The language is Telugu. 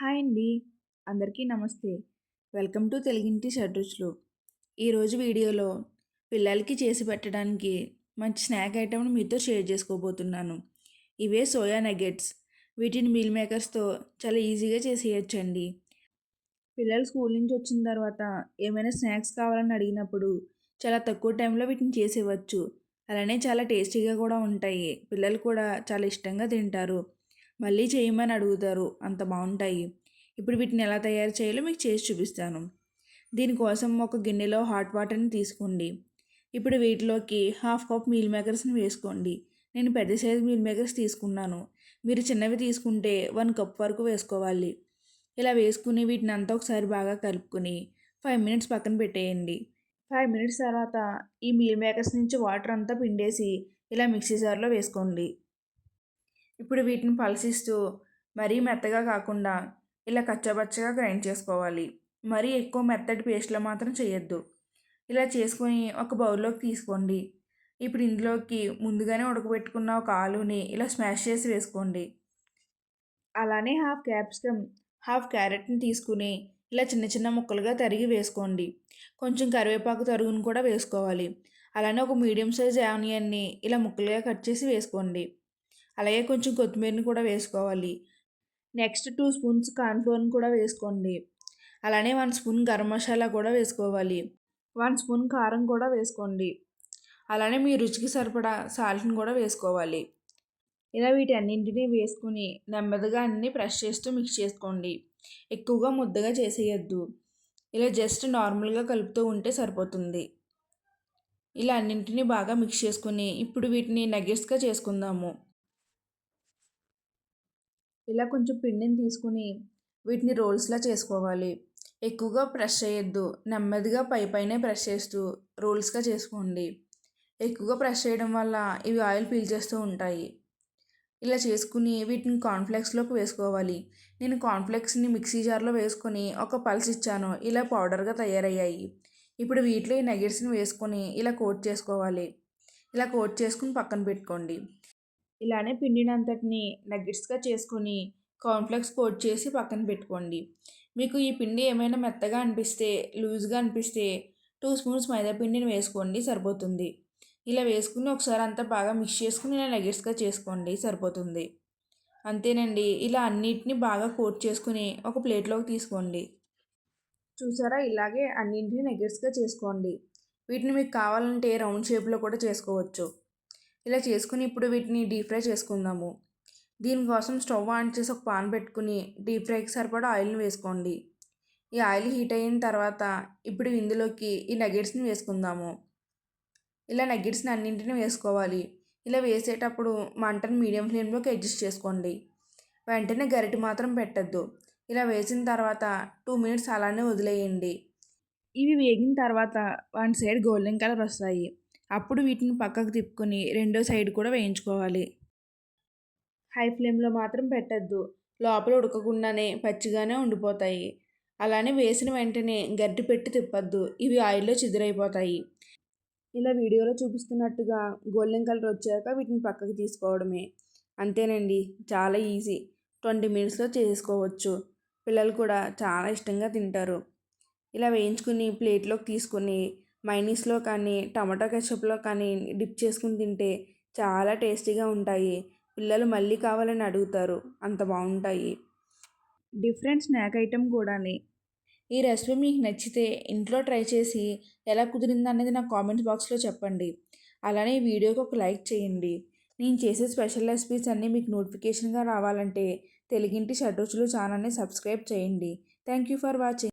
హాయ్ అండి. అందరికీ నమస్తే. వెల్కమ్ టు తెలుగింటి షడ్రుచులు. ఈరోజు వీడియోలో పిల్లలకి చేసి పెట్టడానికి మంచి స్నాక్ ఐటమ్ని మీతో షేర్ చేసుకోబోతున్నాను. ఇవే సోయా నగెట్స్. వీటిని మీల్ మేకర్స్తో చాలా ఈజీగా చేసేయచ్చండి. పిల్లలు స్కూల్ నుంచి వచ్చిన తర్వాత ఏమైనా స్నాక్స్ కావాలని అడిగినప్పుడు చాలా తక్కువ టైంలో వీటిని చేసేవచ్చు. అలానే చాలా టేస్టీగా కూడా ఉంటాయి. పిల్లలు కూడా చాలా ఇష్టంగా తింటారు. మళ్ళీ చేయమని అడుగుతారు. అంత బాగుంటాయి. ఇప్పుడు వీటిని ఎలా తయారు చేయాలో మీకు చేసి చూపిస్తాను. దీనికోసం ఒక గిన్నెలో హాట్ వాటర్ని తీసుకోండి. ఇప్పుడు వీటిలోకి హాఫ్ కప్ మీల్ మేకర్స్ని వేసుకోండి. నేను పెద్ద సైజు మీల్ మేకర్స్ తీసుకున్నాను. మీరు చిన్నవి తీసుకుంటే వన్ కప్ వరకు వేసుకోవాలి. ఇలా వేసుకుని వీటిని అంతా ఒకసారి బాగా కలుపుకుని ఫైవ్ మినిట్స్ పక్కన పెట్టేయండి. ఫైవ్ మినిట్స్ తర్వాత ఈ మీల్ మేకర్స్ నుంచి వాటర్ అంతా పిండేసి ఇలా మిక్సీ జార్లో వేసుకోండి. ఇప్పుడు వీటిని పలసిస్తూ మరీ మెత్తగా కాకుండా ఇలా కచ్చబచ్చగా గ్రైండ్ చేసుకోవాలి. మరీ ఎక్కువ మెత్తటి పేస్ట్లో మాత్రం చేయొద్దు. ఇలా చేసుకొని ఒక బౌల్లోకి తీసుకోండి. ఇప్పుడు ఇందులోకి ముందుగానే ఉడకబెట్టుకున్న ఒక ఆలుని ఇలా స్మాష్ చేసి వేసుకోండి. అలానే హాఫ్ క్యాప్సికమ్ హాఫ్ క్యారెట్ని తీసుకుని ఇలా చిన్న చిన్న ముక్కలుగా తరిగి వేసుకోండి. కొంచెం కరివేపాకు తరుగును కూడా వేసుకోవాలి. అలానే ఒక మీడియం సైజ్ ఆనియన్ని ఇలా ముక్కలుగా కట్ చేసి వేసుకోండి. అలాగే కొంచెం కొత్తిమీరని కూడా వేసుకోవాలి. నెక్స్ట్ టూ స్పూన్స్ కార్న్ఫ్లోర్ని కూడా వేసుకోండి. అలానే వన్ స్పూన్ గరం మసాలా కూడా వేసుకోవాలి. వన్ స్పూన్ కారం కూడా వేసుకోండి. అలానే మీ రుచికి సరిపడా సాల్ట్ని కూడా వేసుకోవాలి. ఇలా వీటన్నింటినీ వేసుకుని నెమ్మదిగా అన్నీ ప్రెస్ చేస్తూ మిక్స్ చేసుకోండి. ఎక్కువగా ముద్దగా చేసేయద్దు. ఇలా జస్ట్ నార్మల్గా కలుపుతూ ఉంటే సరిపోతుంది. ఇలా అన్నింటినీ బాగా మిక్స్ చేసుకుని ఇప్పుడు వీటిని నగెట్స్గా చేసుకుందాము. ఇలా కొంచెం పిండిని తీసుకుని వీటిని రోల్స్లా చేసుకోవాలి. ఎక్కువగా ప్రెస్ చేయొద్దు. నెమ్మదిగా పై పైనే ప్రెస్ చేస్తూ రోల్స్గా చేసుకోండి. ఎక్కువగా ప్రెస్ చేయడం వల్ల ఇవి ఆయిల్ పీల్చేస్తూ ఉంటాయి. ఇలా చేసుకుని వీటిని కార్న్ఫ్లెక్స్లోకి వేసుకోవాలి. నేను కాన్ఫ్లెక్స్ని మిక్సీ జార్లో వేసుకొని ఒక పల్స్ ఇచ్చాను. ఇలా పౌడర్గా తయారయ్యాయి. ఇప్పుడు వీటిలో ఈ నగెట్స్ని వేసుకొని ఇలా కోట్ చేసుకోవాలి. ఇలా కోట్ చేసుకుని పక్కన పెట్టుకోండి. ఇలానే పిండిని అంతటిని నగ్గెట్స్గా చేసుకొని కార్న్ఫ్లెక్స్ కోట్ చేసి పక్కన పెట్టుకోండి. మీకు ఈ పిండి ఏమైనా మెత్తగా అనిపిస్తే లూజ్గా అనిపిస్తే టూ స్పూన్స్ మైదా పిండిని వేసుకోండి సరిపోతుంది. ఇలా వేసుకుని ఒకసారి అంతా బాగా మిక్స్ చేసుకుని ఇలా నగెట్స్గా చేసుకోండి సరిపోతుంది. అంతేనండి. ఇలా అన్నిటిని బాగా కోట్ చేసుకుని ఒక ప్లేట్లోకి తీసుకోండి. చూసారా? ఇలాగే అన్నింటిని నగెట్స్గా చేసుకోండి. వీటిని మీకు కావాలంటే రౌండ్ షేప్లో కూడా చేసుకోవచ్చు. ఇలా చేసుకుని ఇప్పుడు వీటిని డీప్ ఫ్రై చేసుకుందాము. దీనికోసం స్టవ్ ఆన్ చేసి ఒక పాన్ పెట్టుకుని డీప్ ఫ్రైకి సరిపడా ఆయిల్ని వేసుకోండి. ఈ ఆయిల్ హీట్ అయిన తర్వాత ఇప్పుడు ఇందులోకి ఈ నగెట్స్ని వేసుకుందాము. ఇలా నగెట్స్ని అన్నింటిని వేసుకోవాలి. ఇలా వేసేటప్పుడు మంటను మీడియం ఫ్లేమ్లోకి అడ్జస్ట్ చేసుకోండి. వెంటనే గరిటె మాత్రం పెట్టద్దు. ఇలా వేసిన తర్వాత టూ మినిట్స్ అలానే వదిలేయండి. ఇవి వేగిన తర్వాత వన్ సైడ్ గోల్డెన్ కలర్ వస్తాయి. అప్పుడు వీటిని పక్కకు తిప్పుకొని రెండో సైడ్ కూడా వేయించుకోవాలి. హై ఫ్లేమ్లో మాత్రం పెట్టద్దు. లోపల ఉడకకుండానే పచ్చిగానే ఉండిపోతాయి. అలానే వేసిన వెంటనే గడ్డి పెట్టి తిప్పద్దు. ఇవి ఆయిల్లో చిదురైపోతాయి. ఇలా వీడియోలో చూపిస్తున్నట్టుగా గోల్డెన్ కలర్ వచ్చాక వీటిని పక్కకు తీసుకోవడమే. అంతేనండి చాలా ఈజీ. ట్వంటీ మినిట్స్లో చేసుకోవచ్చు. పిల్లలు కూడా చాలా ఇష్టంగా తింటారు. ఇలా వేయించుకుని ప్లేట్లోకి తీసుకొని మైనీస్లో కానీ టమాటో కెచప్లో కానీ డిప్ చేసుకుని తింటే చాలా టేస్టీగా ఉంటాయి. పిల్లలు మళ్ళీ కావాలని అడుగుతారు. అంత బాగుంటాయి. డిఫరెంట్ స్నాక్ ఐటెం కూడాని. ఈ రెసిపీ మీకు నచ్చితే ఇంట్లో ట్రై చేసి ఎలా కుదిరిందనేది అనేది నాకు కామెంట్స్ బాక్స్లో చెప్పండి. అలానే ఈ వీడియోకి ఒక లైక్ చేయండి. నేను చేసే స్పెషల్ రెసిపీస్ అన్నీ మీకు నోటిఫికేషన్గా రావాలంటే తెలుగింటి షడ్రుచులు ఛానల్ని సబ్స్క్రైబ్ చేయండి. Thank you for watching.